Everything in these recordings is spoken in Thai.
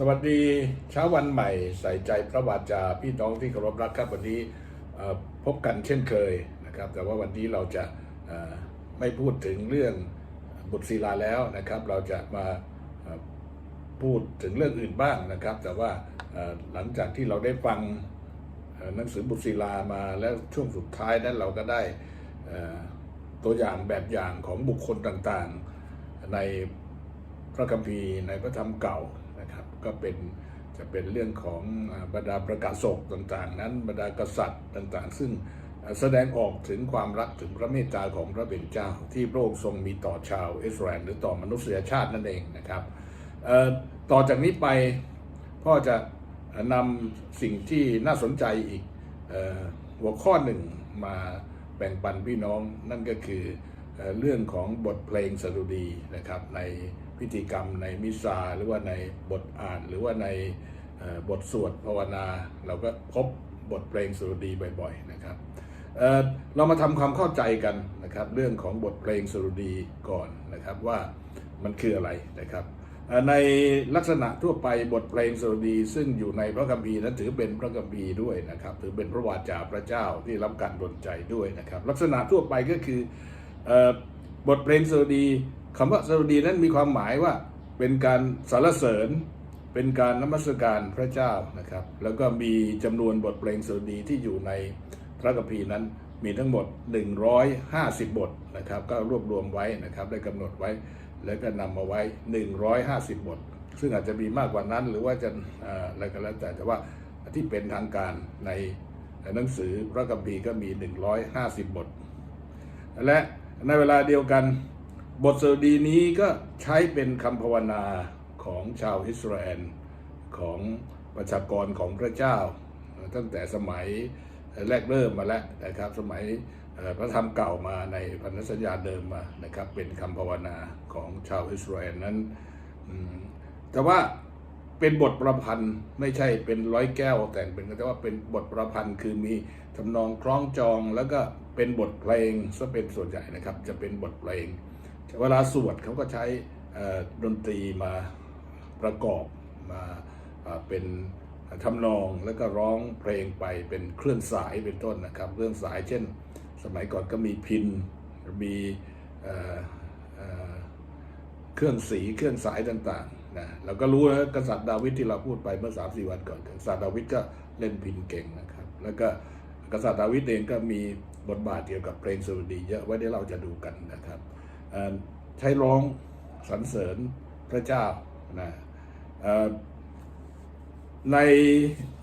สวัสดีเช้าวันใหม่ใส่ใจพระวาจาพี่น้องที่เคารพรักครับวันนี้พบกันเช่นเคยนะครับ แต่ว่าวันนี้เราจะไม่พูดถึงเรื่องบุตรศิลาแล้วนะครับ เราจะมาพูดถึงเรื่องอื่นบ้างนะครับ แต่ว่าหลังจากที่เราได้ฟังหนังสือบุตรศิลามาแล้วช่วงสุดท้ายนั้นเราก็ได้ตัวอย่างแบบอย่างของบุคคลต่างๆ ในพระคัมภีร์ในพระธรรมเก่า นะครับ ก็เป็นจะเป็นเรื่องของบรรดาประกาศศกต่างๆ นั้นบรรดากษัตริย์ต่างๆ ซึ่งแสดงออกถึงความรักถึงพระเมตตาของพระเป็นเจ้า ที่พระองค์ทรงมีต่อชาวอิสราเอลหรือต่อมนุษยชาตินั่นเองนะครับต่อจากนี้ไปพ่อจะนำสิ่งที่น่าสนใจอีกหัวข้อหนึ่งมาแบ่งปันพี่น้องนั่นก็คือ เรื่องของบทเพลงสดุดีนะครับในพิธีกรรมในมิซาหรือว่าในบทอ่านหรือว่าในบทสวดภาวนา เราก็พบบทเพลงสดุดีบ่อยๆนะครับเเรามาทำความเข้าใจกันนะครับเรื่องของบทเพลงสดุดีก่อนนะครับว่ามันคืออะไรนะครับในลักษณะทั่วไปบทเพลงสดุดี ซึ่งอยู่ในพระคัมภีร์นั้นถือเป็นพระคัมภีร์ด้วยนะครับถือเป็นพระวาจาพระเจ้าที่รับการดลใจด้วยนะครับ ลักษณะทั่วไปก็คือ บทเพลงสดุดีคำว่าสดุดีนั้นมีความหมายว่าเป็นการสรรเสริญ เป็นการนมัสการพระเจ้านะครับ แล้วก็มีจำนวนบทเพลงสดุดีที่อยู่ในพระคัมภีร์นั้นมีทั้งหมด 150 บทนะครับ ก็รวบรวมไว้นะครับได้กำหนดไว้แล้วก็นำมาไว้ 150 บท ซึ่งอาจจะมีมากกว่านั้นหรือว่าจะอะไรก็แล้วแต่แต่ว่าที่เป็นทางการในหนังสือพระคัมภีร์ก็มี 150 บท และ ในเวลาเดียวกัน บทสดุดีนี้ก็ใช้เป็นคำภาวนาของชาวอิสราเอลของประชากรของพระเจ้า ตั้งแต่สมัยแรกเริ่มมาแล้วนะครับ สมัยพระธรรมเก่ามาในพันธสัญญาเดิมมานะครับ เป็นคำภาวนาของชาวอิสราเอลนั้นแต่ว่าเป็นบทประพันธ์ไม่ใช่เป็นร้อยแก้วแต่งเป็นแต่ว่าเป็นบทประพันธ์คือมีทำนองคล้องจองแล้วก็ เป็นบทเพลงซะเป็นส่วนใหญ่นะครับ จะเป็นบทเพลง เวลาสวดเขาก็ใช้ดนตรีมาประกอบมาเป็นทำนองแล้วก็ร้องเพลงไปเป็นเครื่องสายเป็นต้นนะครับ เครื่องสายเช่น สมัยก่อนก็มีพินมีเเเครื่องสีเครื่องสายต่างๆนะเราก็รู้นะกษัตริย์ดาวิดที่เราพูดไปเมื่อสามสี่วันก่อนกษัตริย์ดาวิดก็เล่นพินเก่งนะครับ แล้วก็กษัตริย์ดาวิดเองก็มี บทบาทเกี่ยวกับเพลงสดุดีเยอะไว้เดี๋ยวเราจะดูกันนะครับใช้ร้องสรรเสริญพระเจ้านะใน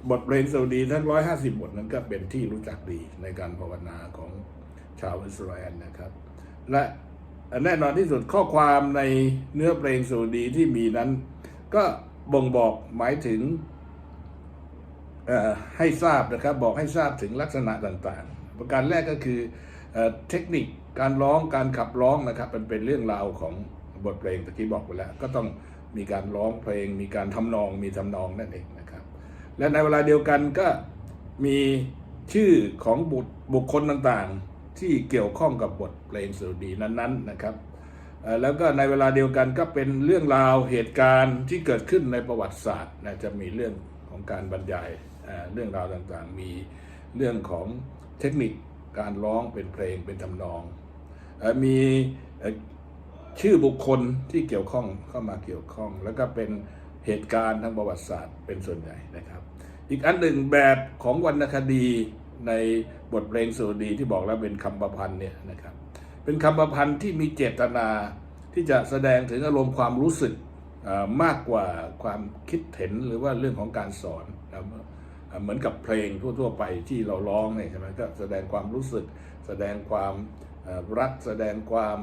บทเพลงสดุดีทั้งร้อยหาสิบบทนั้นก็เป็นที่รู้จักดีในการภาวนาของชาวอิสราเอลนะครับ และแน่นอนที่สุดข้อความในเนื้อเพลงสดุดีที่มีนั้น ก็บ่งบอกหมายถึงให้ทราบนะครับ บอกให้ทราบถึงลักษณะต่างๆ ประการแรกก็คือเอเทคนิคการร้องการขับร้องนะครับมันเป็นเรื่องราวของบทเพลงตะกี้บอกไปแล้ว ก็ต้องมีการร้องเพลง มีการทำนองมีทำนองนั่นเองนะครับ และในเวลาเดียวกันก็มีชื่อของบุตรบุคคลต่างๆ ที่เกี่ยวข้องกับบทเพลงสดุดีนั้นๆนะครับแล้วก็ในเวลาเดียวกันก็เป็นเรื่องราวเหตุการณ์ที่เกิดขึ้นในประวัติศาสตร์นะจะมีเรื่องของการบรรยายเรื่องราวต่างๆ มีเรื่องของ เทคนิคการร้องเป็นเพลงเป็นทำนองอ่อมีชื่อบุคคลที่เกี่ยวข้องเข้ามาเกี่ยวข้อง แล้วก็เป็นเหตุการณ์ทางประวัติศาสตร์เป็นส่วนใหญ่นะครับ อีกอันหนึ่งแบบของวรรณคดีในบทเพลงสุดีที่บอกแล้วเป็นคำประพันธ์เนี่ยนะครับเป็นคำประพันธ์ที่มีเจตนาที่จะแสดงถึงอารมณ์ความรู้สึกมากกว่าความคิดเห็นหรือว่าเรื่องของการสอนนะ เหมือนกับเพลงทั่วๆไปที่เราร้องเนี่ยใช่ไหมก็แสดงความรู้สึก แสดงความรักแสดงความ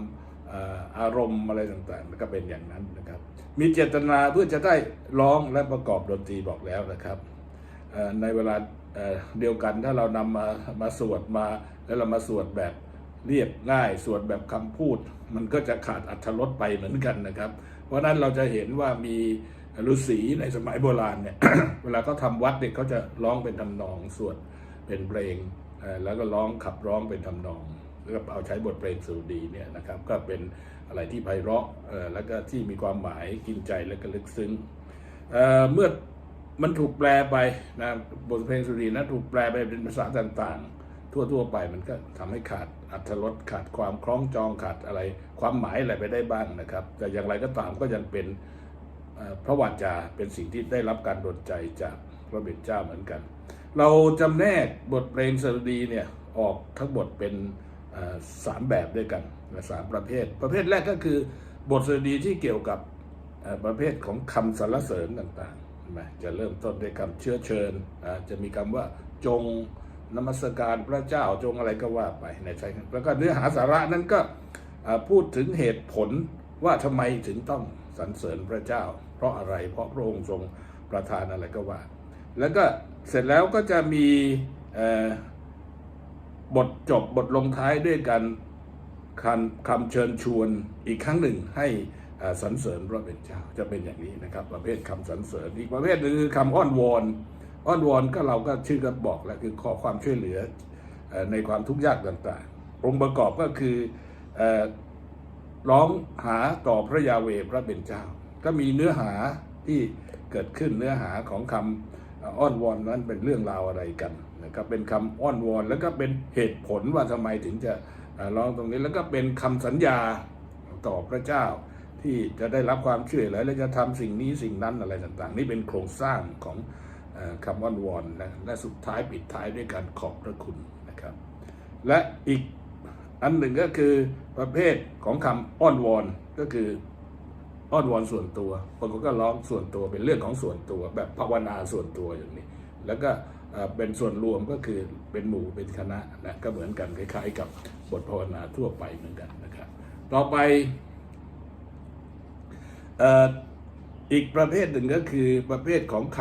อารมณ์อะไรต่างๆแล้วก็เป็นอย่างนั้นนะครับ มีเจตนาเพื่อจะได้ร้องและประกอบดนตรีบอกแล้วนะครับ ในเวลาเดียวกันถ้าเรานำมามาสวดมา แล้วเรามาสวดแบบเรียบง่ายสวดแบบคำพูด มันก็จะขาดอัธรสไปเหมือนกันนะครับ เพราะนั้นเราจะเห็นว่ามี ฤาษีในสมัยโบราณเนี่ย เวลาเขาทำวัดเนี่ยเขาจะร้องเป็นทำนองสวดเป็นเพลงแล้วก็ร้องขับร้องเป็นทำนองแล้วก็เอาใช้บทเพลงสุดีเนี่ยนะครับ ก็เป็นอะไรที่ไพเราะแล้วก็ที่มีความหมายกินใจและก็ลึกซึ้งเเมื่อมันถูกแปลไปนะบทเพลงสุรีนะถูกแปลไปเป็นภาษาต่างๆ ทั่วๆไปมันก็ทำให้ขาดอัธรสขาดความคล้องจองขาดอะไรความหมายอะไรไปได้บ้างนะครับ แต่อย่างไรก็ตามก็ยังเป็น พระวาจาเป็นสิ่งที่ได้รับการดลใจจากพระเบญเจ้าเหมือนกัน เราจำแนกบทเพลงสดุดีเนี่ยออกทั้งหมดเป็นสามแบบด้วยกันสามประเภท ประเภทแรกก็คือบทสดุดีที่เกี่ยวกับประเภทของคำสรรเสริญต่างๆใช่ไหมจะเริ่มต้นด้วยคำเชื้อเชิญจะมีคำว่าจงนมัสการพระเจ้าจงอะไรก็ว่าไปในใจแล้วก็เนื้อหาสาระนั้นก็พูดถึงเหตุผล ว่าทำไมถึงต้องสรรเสริญพระเจ้า เพราะอะไรเพราะพระองค์ทรงประทานอะไรก็ว่า แล้วก็เสร็จแล้วก็จะมีบทจบบทลงท้ายด้วยกันคำคำเชิญชวนอีกครั้งหนึ่งให้สรรเสริญพระเป็นเจ้าจะเป็นอย่างนี้นะครับ ประเภทคำสรรเสริญอีกประเภทหนึ่งคือคำอ้อนวอนอ้อนวอนก็เราก็ชื่อก็บอกแล้วคือขอความช่วยเหลือในความทุกข์ยากต่างๆองค์ประกอบก็คือ ร้องหาต่อพระยาเวพระเป็นเจ้า ก็มีเนื้อหาที่เกิดขึ้นเนื้อหาของคำอ้อนวอนนั้นเป็นเรื่องราวอะไรกันนะครับเป็นคำอ้อนวอนแล้วก็เป็นเหตุผลว่าทำไมถึงจะร้องตรงนี้แล้วก็เป็นคำสัญญาต่อพระเจ้า ที่จะได้รับความช่วยเหลือและจะทำสิ่งนี้สิ่งนั้นอะไรต่างๆ นี่เป็นโครงสร้างของคำอ้อนวอนนะและสุดท้ายปิดท้ายด้วยการขอบพระคุณนะครับ และอีก อันหนึ่งก็คือประเภทของคำอ้อนวอนก็คืออ้อนวอนส่วนตัวบางคนก็ร้องส่วนตัวเป็นเรื่องของส่วนตัว แบบภาวนาส่วนตัวอย่างนี้ แล้วก็เป็นส่วนรวมก็คือเป็นหมู่เป็นคณะนะก็เหมือนกันคล้ายๆ กับบทภาวนาทั่วไปเหมือนกันนะครับ ต่อไปเอ่ออีกประเภทหนึ่งก็คือประเภทของค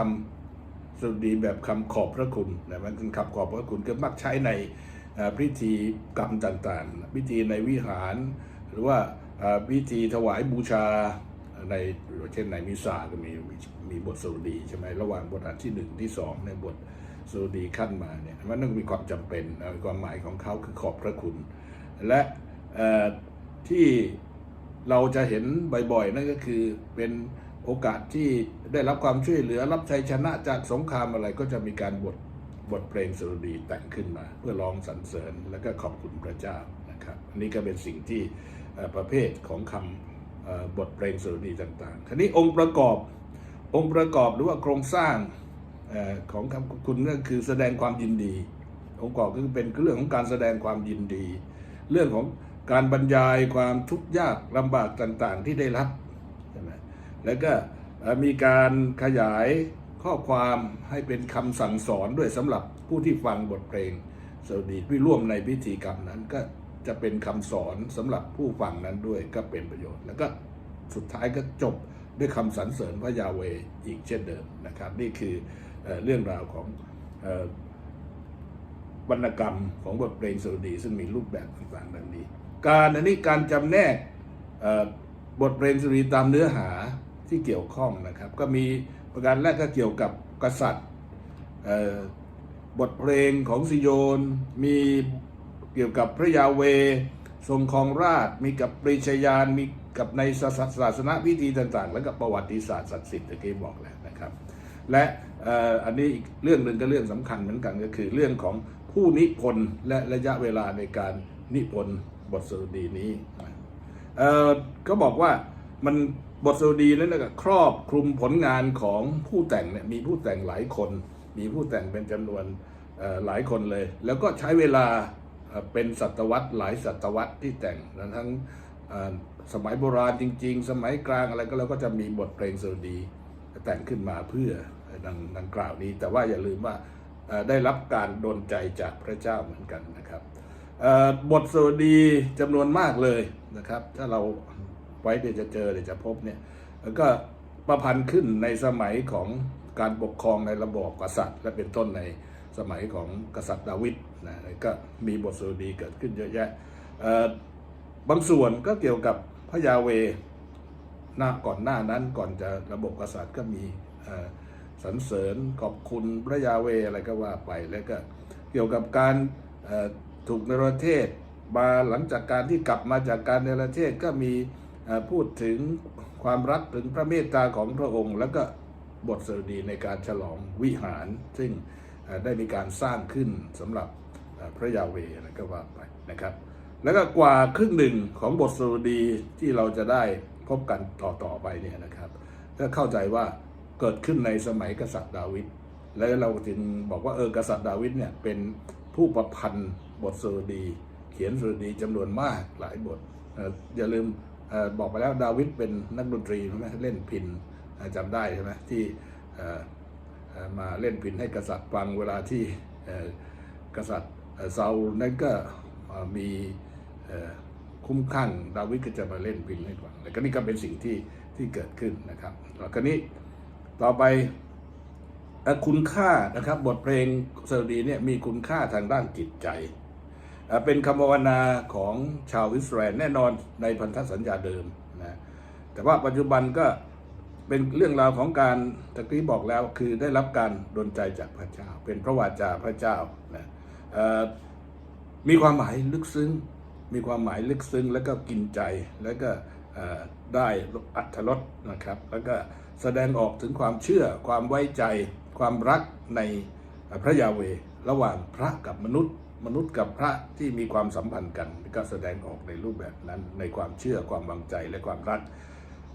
ำสดุดีแบบคำขอบพระคุณนะมันเป็นคำขอบพระคุณก็มักใช้ใน พิธีกรรมต่างๆ พิธีในวิหาร หรือว่าพิธีถวายบูชาในเช่นในมิสซาก็มีมีบทสดุดีใช่ไหมระหว่างบทอันที่หนึ่งที่สองในบทสดุดีขั้นมาเนี่ยมันต้องมีความจำเป็นความหมายของเขาคือขอบพระคุณ และที่เราจะเห็นบ่อยๆนั่นก็คือเป็นโอกาสที่ได้รับความช่วยเหลือรับชัยชนะจากสงครามอะไรก็จะมีการบท บทเพลงสดุดีแต่งขึ้นมา เพื่อร้องสรรเสริญและก็ขอบคุณพระเจ้านะครับอันนี้ก็เป็นสิ่งที่ประเภทของคำบทเพลงสดุดีต่างๆทีนี้องค์ประกอบองค์ประกอบหรือว่าโครงสร้างอของคำคุณก็คือแสดงความยินดี องค์ประกอบก็คือเป็นเรื่องของการแสดงความยินดี เรื่องของการบรรยายความทุกข์ยากลำบากต่างๆที่ได้รับใช่ไหมแล้วก็มีการขยาย ข้อความให้เป็นคำสั่งสอนด้วยสำหรับผู้ที่ฟังบทเพลงสวดีที่ร่วมในพิธีกรรมนั้นก็จะเป็นคำสอนสำหรับผู้ฟังนั้นด้วยก็เป็นประโยชน์ แล้วก็สุดท้ายก็จบด้วยคำสรรเสริญพระยาเวอีกเช่นเดิมนะครับ นี่คือเอเรื่องราวของวรรณกรรมของบทเพลงสดุดีซึ่งมีรูปแบบต่างๆดังนี้ การอันนี้การจำแนกบทเพลงสดุดีตามเนื้อหาที่เกี่ยวข้องนะครับ ก็มี ประการแรกก็เกี่ยวกับกษัตริย์บทเพลงของซิโยน มีเกี่ยวกับพระยาเว ทรงครองราช มีกับปริชยาน มีกับในศาสาสนาพิธีต่างๆ แล้วก็ประวัติศาสตร์ศักดิ์สิทธิ์ตะกี้บอกแล้วนะครับ และอ,อ,อันนี้อีกเรื่องหนึ่งก็เรื่องสำคัญเหมือนกันก็คือเรื่องของผู้นิพนธ์และระยะเวลาในการนิพนธ์บทสดุดีนี้เอ่อก็บอกว่า มันบทสดุดีนั้นก็ครอบคลุมผลงานของผู้แต่งเนี่ยมีผู้แต่งหลายคน มีผู้แต่งเป็นจำนวนหลายคนเลย แล้วก็ใช้เวลาเป็นศตวรรษหลายศตวรรษที่แต่งทั้งสมัยโบราณจริง ๆ สมัยกลางอะไรก็แล้วก็จะมีบทเพลงสดุดีแต่งขึ้นมาเพื่อดังดังกล่าวนี้ แต่ว่าอย่าลืมว่าได้รับการโดนใจจากพระเจ้าเหมือนกันนะครับบทสวดีจำนวนมากเลยนะครับ ถ้าเรา ไว้เดี๋ยวจะเจอเดี๋ยวจะพบเนี่ยแล้วก็ประพันธ์ขึ้นในสมัยของการปกครองในระบอบกษัตริย์ และเป็นต้นในสมัยของกษัตริย์ดาวิดนะก็มีบทสวดดีเกิดขึ้นเยอะแยะบางส่วนก็เกี่ยวกับพระยาเวหน้าก่อนหน้านั้นก่อนจะระบบกษัตริย์ก็มีสรรเสริญขอบคุณพระยาเวอะไรก็ว่าไปแล้วก็เกี่ยวกับการถูกในประเทศมาหลังจากการที่กลับมาจากการในประเทศก็มี พูดถึงความรักถึงพระเมตตาของพระองค์ แล้วก็บทสดุดีในการฉลองวิหาร ซึ่งได้มีการสร้างขึ้นสำหรับพระยาเวนะก็ว่าไปนะครับ แล้วก็กว่าครึ่งหนึ่งของบทสดุดีที่เราจะได้พบกันต่อๆไปเนี่ยนะครับก็เข้าใจว่าเกิดขึ้นในสมัยกษัตริย์ดาวิดแล้วเราจึงบอกว่าเออกษัตริย์ดาวิดเนี่ยเป็นผู้ประพันธ์บทสดุดี เขียนสดุดีจำนวนมากหลายบทอย่าลืม บอกไปแล้วดาวิดเป็นนักดนตรีใช่ไหมเล่นพินเอ่อจำได้ใช่ไหมที่มาเล่นพินให้กษัตริย์ฟังเวลาที่กษัตริย์เซาลนั้นก็มีคุ้มข้างดาวิดก็จะมาเล่นพินให้ฟังแล้วก็นี่ก็เป็นสิ่งที่ที่เกิดขึ้นนะครับแล้วก็นี้ต่อไปคุณค่านะครับบทเพลงสดุดีเนี่ยมีคุณค่าทางด้านจิตใจ เป็นคำภาวนาของชาวอิสราเอลแน่นอนในพันธสัญญาเดิมนะแต่ว่าปัจจุบันก็เป็นเรื่องราวของการตะกี้บอกแล้วคือได้รับการดลใจจากพระเจ้า เป็นพระวาจาพระเจ้านะมีความหมายลึกซึ้ง มีความหมายลึกซึ้ง แล้วก็กินใจแล้วก็ได้อัธรสนะครับ แล้วก็แสดงออกถึงความเชื่อความไว้ใจ ความรักในพระยาเวระหว่างพระกับมนุษย์ มนุษย์กับพระที่มีความสัมพันธ์กันก็แสดงออกในรูปแบบนั้นในความเชื่อความวางใจและความรัก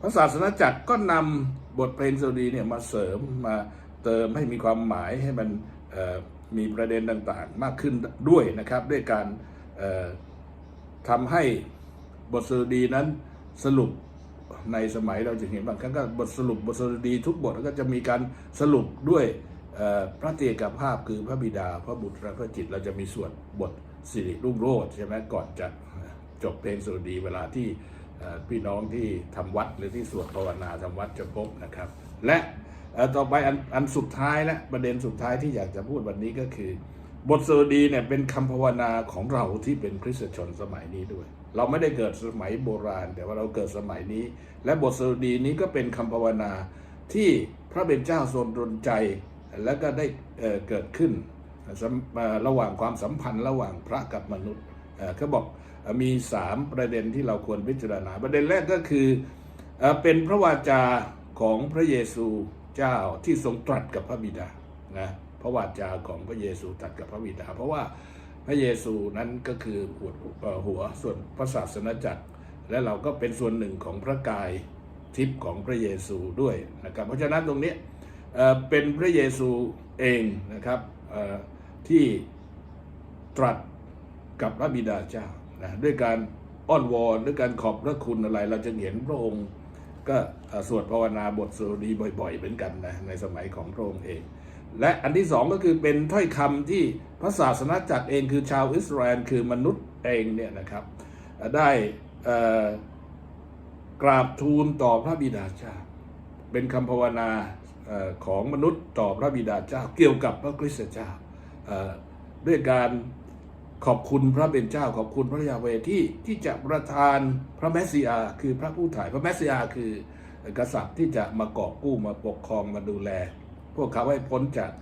พระศาสนาจักรก็นำบทเพลงสดีเนี่ยมาเสริมมาเติมให้มีความหมายให้มันมีประเด็นต่างๆ มากขึ้นด้วยนะครับ ด้วยการเอ่อทำให้บทสดีนั้นสรุปในสมัยเราจะเห็นบางครั้งก็บทสรุปบทสดีทุกบทก็จะมีการสรุปด้วย พระเตกภาพคือพระบิดาพระบุตรพระจิตเราจะมีส่วนบทสิริรุ่งโรจน์ใช่ไหมก่อนจะจบเพลงสดุดีเวลาที่พี่น้องที่ทำวัดหรือที่สวดภาวนาทำวัดจะพบนะครับ และต่อไปอันอันสุดท้ายและประเด็นสุดท้ายที่อยากจะพูดวันนี้ก็คือ บทสวดดีเนี่ยเป็นคำภาวนาของเราที่เป็นคริสตชนสมัยนี้ด้วย เราไม่ได้เกิดสมัยโบราณ แต่ว่าเราเกิดสมัยนี้ และบทสวดดีนี้ก็เป็นคำภาวนาที่พระเป็นเจ้าทรงดลใจ และก็ได้เเกิดขึ้นระหว่างความสัมพันธ์ระหว่างพระกับมนุษย์เขาบอกมีสามประเด็นที่เราควรพิจารณา ประเด็นแรกก็คือเอ่อเป็นพระวาจาของพระเยซูเจ้าที่ทรงตรัสกับพระบิดานะพระวาจาของพระเยซูตรัสกับพระบิดา เพราะว่าพระเยซูนั้นก็คือหัวหัวส่วนพระศาสนจักร และเราก็เป็นส่วนหนึ่งของพระกายทิพย์ของพระเยซูด้วยนะครับเพราะฉะนั้นตรงนี้ เป็นพระเยซูเองนะครับที่ตรัสกับพระบิดาเจ้านะด้วยการอ้อนวอนด้วยการขอบพระคุณอะไร เราจะเห็นพระองค์ก็สวดภาวนาบทสวดีบ่อย ๆ เหมือนกันนะในสมัยของพระองค์เอง และอันที่สองก็คือเป็นถ้อยคำที่พระศาสนาจักรเองคือชาวอิสราเอลคือมนุษย์เองเนี่ยนะครับได้กราบทูลต่อพระบิดาเจ้าเป็นคำภาวนา ของมนุษย์ต่อพระบิดาเจ้าเกี่ยวกับพระคริสตเจ้าด้วยการขอบคุณพระเป็นเจ้าขอบคุณพระยาเวที่ที่จะประทานพระแมสสิอาคือพระผู้ถ่ายพระแมสสิอาคือกษัตริย์ที่จะมากอบกู้มาปกครองมาดูแล พวกเขาให้พ้นจาก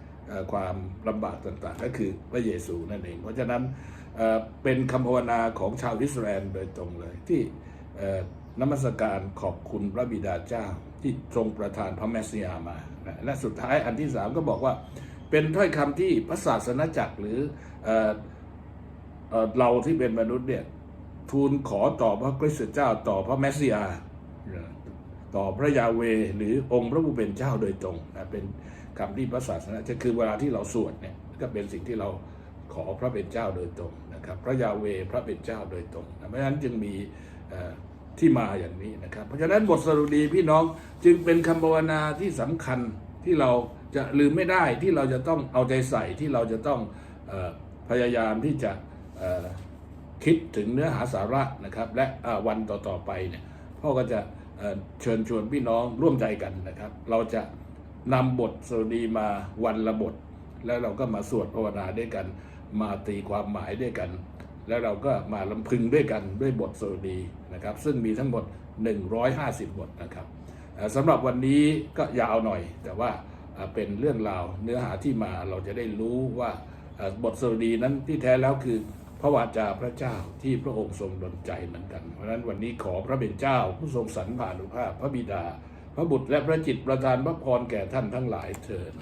ความลำบากต่างๆ ก็คือพระเยซูนั่นเอง เพราะฉะนั้นเป็นคำภาวนาของชาวอิสราเอลโดยตรงเลยที่นมัสการขอบคุณพระบิดาเจ้า ที่ทรงประทานพระแมสสิอามา และสุดท้ายอันที่สามก็บอกว่า เป็นถ้อยคำที่พระศาสนาจักรหรือเออเออเราที่เป็นมนุษย์เนี่ยทูลขอต่อพระคริสตเจ้าต่อพระแมสสิอาต่อพระยาเวหรือองค์พระผู้เป็นเจ้าโดยตรงนะเป็นคำที่พระศาสนาจะคือเวลาที่เราสวดเนี่ยก็เป็นสิ่งที่เราขอพระเป็นเจ้าโดยตรงนะครับ พระยาเวพระเป็นเจ้าโดยตรงนะเพราะฉะนั้นจึงมีอ ที่มาอย่างนี้นะครับ เพราะฉะนั้นบทสรุดีพี่น้องจึงเป็นคำภาวนาที่สำคัญที่เราจะลืมไม่ได้ที่เราจะต้องเอาใจใส่ที่เราจะต้องออพยายามที่จะคิดถึงเนื้อหาสาระนะครับ และวันต่อๆไปเนี่ยพ่อก็จะเเชิญชวนพี่น้องร่วมใจกันนะครับ เราจะนำบทสวดดีมาวันละบท แล้วเราก็มาสวดภาวนาด้วยกัน มาตีความหมายด้วยกัน แล้วเราก็มาลำพึงด้วยกันด้วยบทสวดีนะครับ ซึ่งมีทั้งหมด 150 บทนะครับสำหรับวันนี้ก็ยาวหน่อย แต่ว่าเป็นเรื่องราวเนื้อหาที่มาเราจะได้รู้ว่าบทสวดีนั้นที่แท้แล้วคือพระวาจาพระเจ้าที่พระองค์ทรงดลใจเหมือนกัน เพราะฉะนั้นวันนี้ขอพระเป็นเจ้าผู้ทรงสรรผ่านุภาพพระบิดา พระบุตรและพระจิตประทานพระพรแก่ท่านทั้งหลายเถิด